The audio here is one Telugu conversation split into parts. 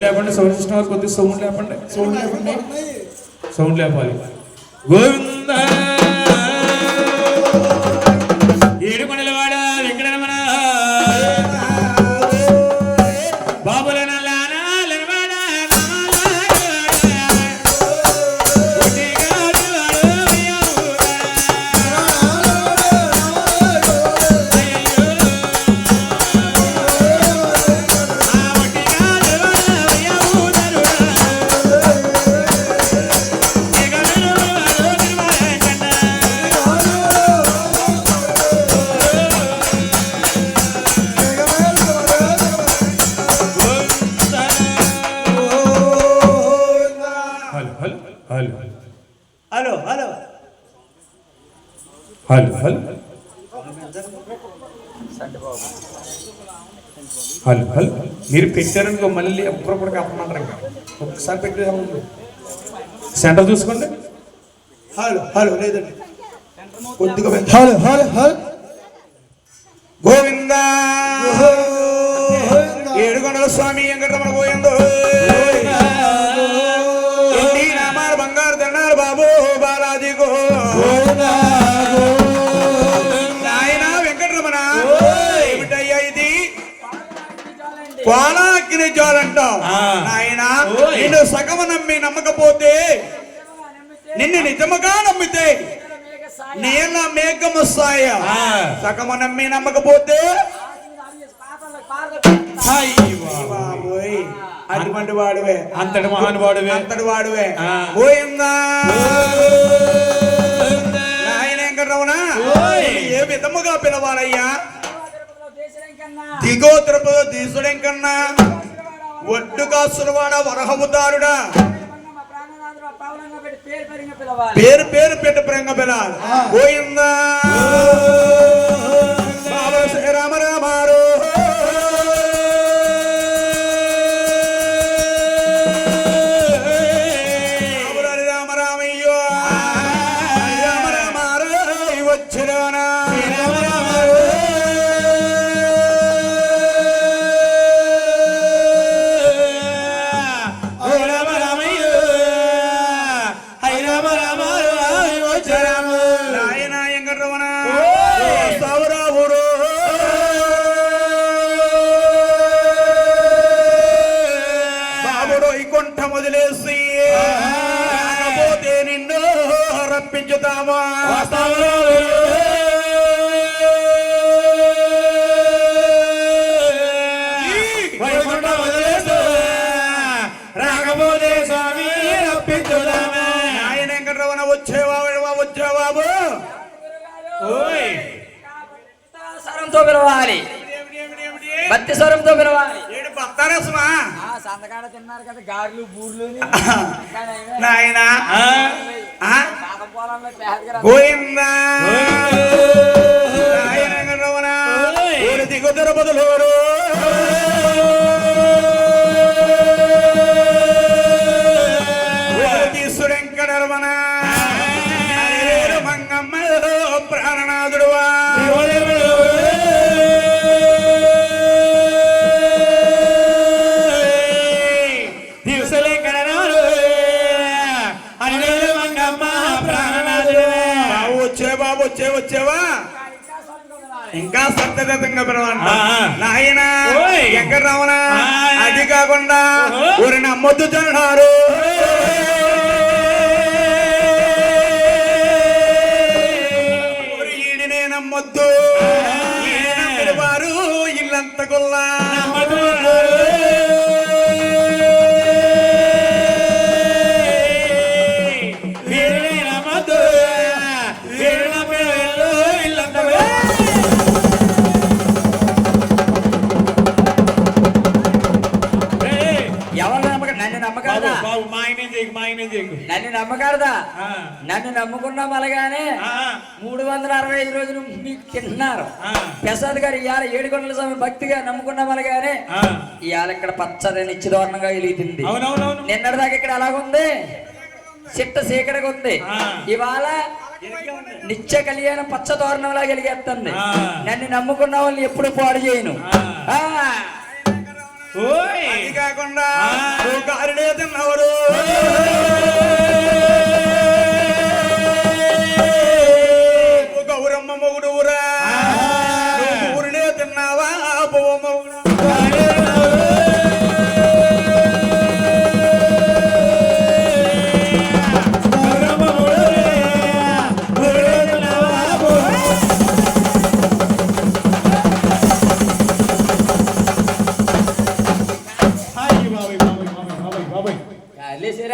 आपण संशिष्णावर कोणते? सोडले आपण सोडले आपण नाही. सोडले आपण Govind hello. Hello. Hello. Hello. మీరు పెట్టారనుకో మళ్ళీ ఎప్పుడప్పుడు కప్పమంటారు ఇంకా. ఒక్కసారి పెట్టి సెంటర్ చూసుకోండి. హలో హలో లేదండి. కొద్దిగా హలో హలో హలో. గోవింద. ఏడుకొండల స్వామి వెంకటరమణ గోవిందో. కోలాగ్ని జ్వాలంట ఆ. నాయన ఓయ్. నిన్ను సగమ నమ్మి నమ్మకపోతే నిన్ను నిజముగా నమ్మితే నేను మేఘము సాయ. సగమ నమ్మి నమ్మకపోతే అటువంటి వాడువే అంతటి మహానుభావుడివే అంతటి వాడువే. పోయిందా నాయన వెంకటరమణ. ఏ విధముగా పిలవాలయ్యా దిగో తిరుపతి తీసుడెం కన్నా ఒడ్డు కాసులవాడ వరహముదారుడా. పేరు పేరు పెట్ట ప్రంగ పిలాలి పోయిందా? స్వరంతో పిలవాలి. భక్తి స్వరంతో పిలవాలి. సంతకాడ తిన్నారు కదా గారెలు బూర్లు నాయన. బదులు వచ్చే వచ్చేవా? ఇంకా సత్యదత్తంగా పిలవంట నాయన ఎక్కడ రావనా అది కాకుండా ఊరిని అమ్మొద్దుతున్నారు నమ్ముకున్నాం అలాగానే మూడు వందల అరవై ఐదు రోజులు మీకు తిన్నారు. ప్రసాద్ గారు ఇవాళ ఏడుకొండల స్వామి భక్తిగా నమ్ముకున్నాం అలాగానే ఇవాళ ఇక్కడ పచ్చదని నిశ్చిదోరణంగా వెలుగుతుంది నిన్నటిదాకా ఇక్కడ అలాగుంది చిట్ట సీకరగా ఉంది. ఇవాళ నిత్య కళ్యాణ పచ్చ తోరణంలా కలిగేస్తుంది నన్ను నమ్ముకున్న వాళ్ళని ఎప్పుడు పాడు చేయను. కాకుండా తిన్నవరు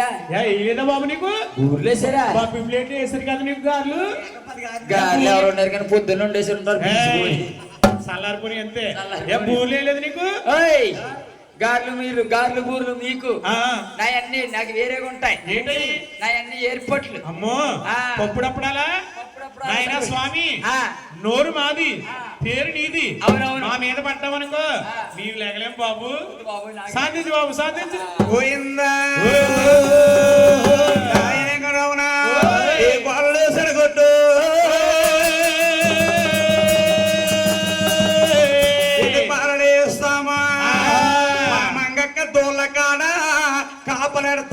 గాలేసారా ఏ ఏదా బాబు నీకు ఊర్లేసారా బాబు ప్లేట్ వేసారు కదా నీకు గారు గాలి ఎవరు ఉన్నారు కానీ పొద్దున్న ఉండేసి ఉంటారు. సల్లారిపోయి అంతే. ఏ బూర్లు లేదు నీకు ఓయ్ గార్లు మీరు గార్లు బూర్లు మీకు ఆ, నా అన్ని నాకు వేరేగా ఉంటాయి ఏంటి నా అన్ని ఏర్పాట్లు అమ్మో. పప్పుడప్పుడాలా అప్పుడప్పుడు నాయనా. స్వామి ఆ, నోరు మాది పేరు నీది. అవునవును. మా మీద పడ్డామనుకో మీరు లేగలేం బాబు. సాధించు బాబు సాధించు. పోయిందా సరిగొట్టు పాలనేస్తామా మంగక్క దోళ్ళ కాడ కాపలెడతామా?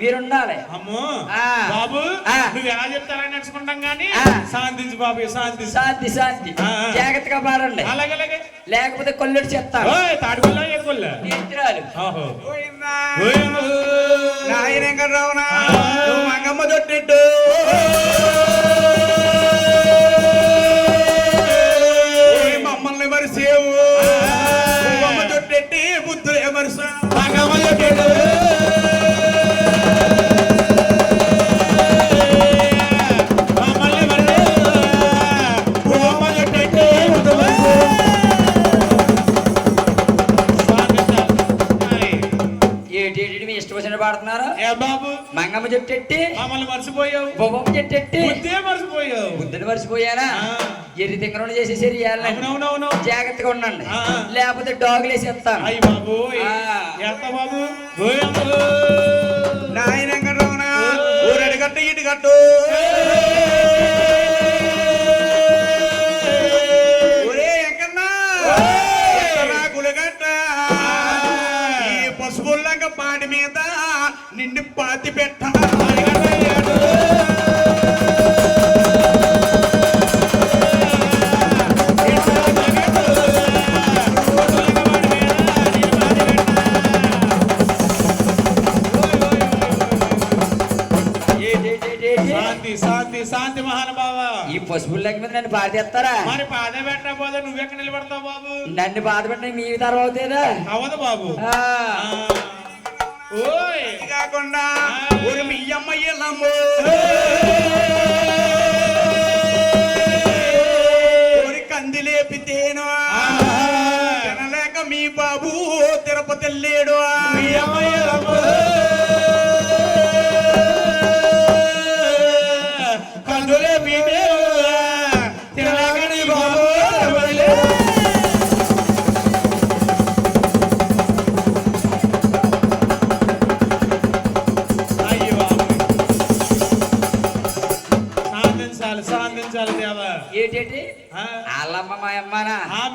మీరుండాలి. అమ్మో ఆ. బాబు ఆ. నువ్వు ఎలా చెప్తారని నడుచుకుంటాం కానీ ఆ. శాంతించు బాబు శాంతి శాంతి. ఆ. జాగ్రత్తగా పాడండి అలాగే లేకపోతే కొల్లెడు చెప్తాను తాడుకొల్లా ఏడుకొల్లా. నేత్రాలు ఓహో. పోయిందా ఓయ్. నాయన మంగమ్మ దొట్టిట్టు ఓయ్ మమ్మల్ని మరిసేవు. అమ్మ దొట్టెట్టి బుద్ధులే మరిసా మంగమ్మ చెప్పాడు. చెట్టెట్టి? మమ్మల్ని మర్చిపోయావు. బొబ్బమ్మ చెట్టెట్టి? బుద్ధే మర్చిపోయావు. బుద్ధుని మర్చిపోయానా. ఎర్రి తింగరం చేసేసారు అవునవునవును జాగ్రత్తగా ఉండండి. లేకపోతే డాగులు వేసేస్తాను అయ్యి బాబు ఆ. ఎంత బాబు. నాయన ఎక్కడవునా ఊరడి కట్టు ఇటు కట్టు బాధ చేస్తారా మరి పాద పెట్టకపోతే నువ్వెక్కడ నిలబడతావు బాబు? నన్ను బాధ పెట్టిన మీ తర్వాత అవుతుందా అవదు బాబు. ఆ. ఆ. ఓయ్. ఇది కాకుండా ఊరి మీ అమ్మ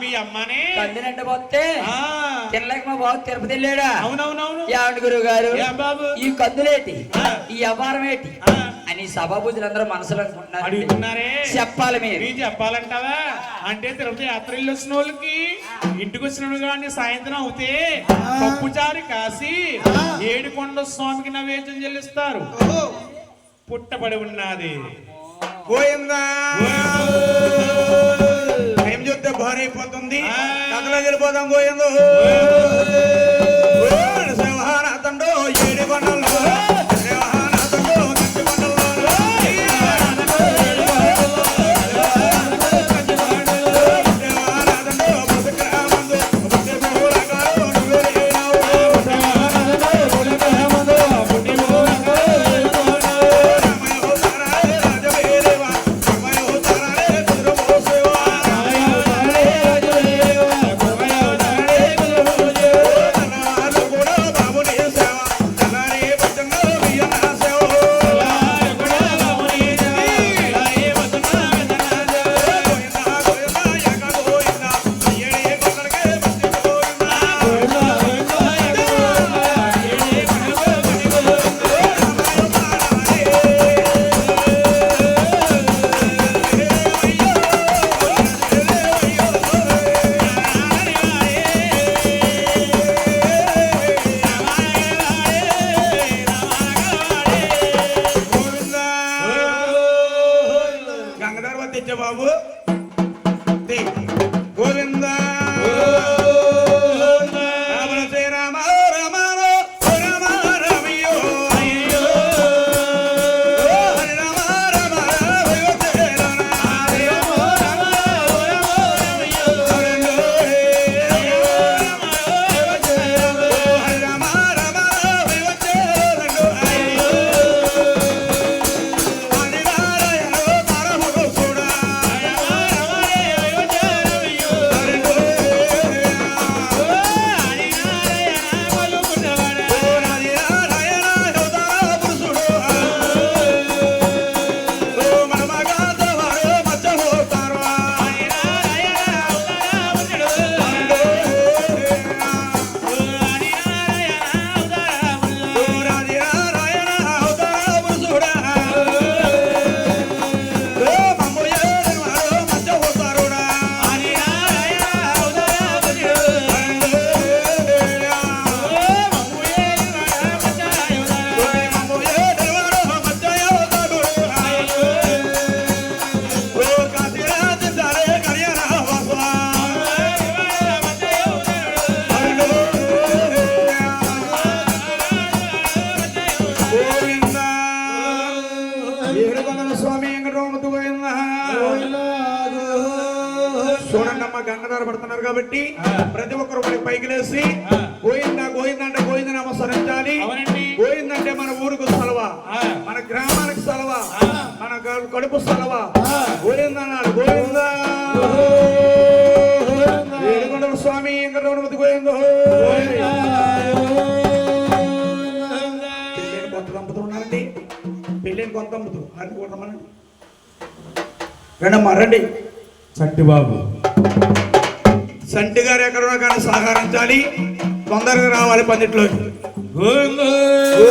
మీ అమ్మనే. కందినంటే పోతే ఆ, తినలేక మా బాబు తిరుపతి వెళ్ళాడా? అవునవునవును. ఏమండి గురువు గారు బాబు ఈ కందులేటి. ఈ వ్యవహారం ఏంటి? అని సభాబుద్ధులందరూ మనసులో అనుకుంటున్నారు అడుగుతున్నారే. చెప్పాలి మీరు. చెప్పాలంటావా? అంటే తిరుపతి యాత్ర వచ్చిన వాళ్ళకి ఇంటికి వచ్చిన కానీ సాయంత్రం అవుతే పప్పు చారు కాసి ఏడుకొండ స్వామికి నైవేద్యం చెల్లిస్తారు. పుట్టబడి ఉన్నది. పోయిందా టైం చూస్తే భారీ అయిపోతుంది కథలో వెళ్ళిపోదాం పోయిందో సింహానాథండో ఏడు కొండల్లో చూడండి అమ్మ గంగధార పడుతున్నారు కాబట్టి ప్రతి ఒక్కరు ఒకటి పైకి లేసి గోయిందా గోయిందా అంటే గోవింద నమస్కరించాలి అవునండి. గోయిందంటే మన ఊరుకు సెలవా. మన గ్రామానికి సెలవా. మన కడుపు సెలవా. గోవింద అన్నాడు గోవింద! ఏడుకొండల స్వామి వెంకటరమణమతి గోవింద! పెళ్ళైన కొంత దంపతులు ఉన్నారండి. పెళ్ళైన కొంత దంపతులు. అది కొట్టమనండి. రండమ్మా రండి. చంటి బాబు సంటి గారు ఎక్కడున్నా కానీ సహకరించాలి తొందరగా రావాలి పందిట్లో గోవింద. ఓ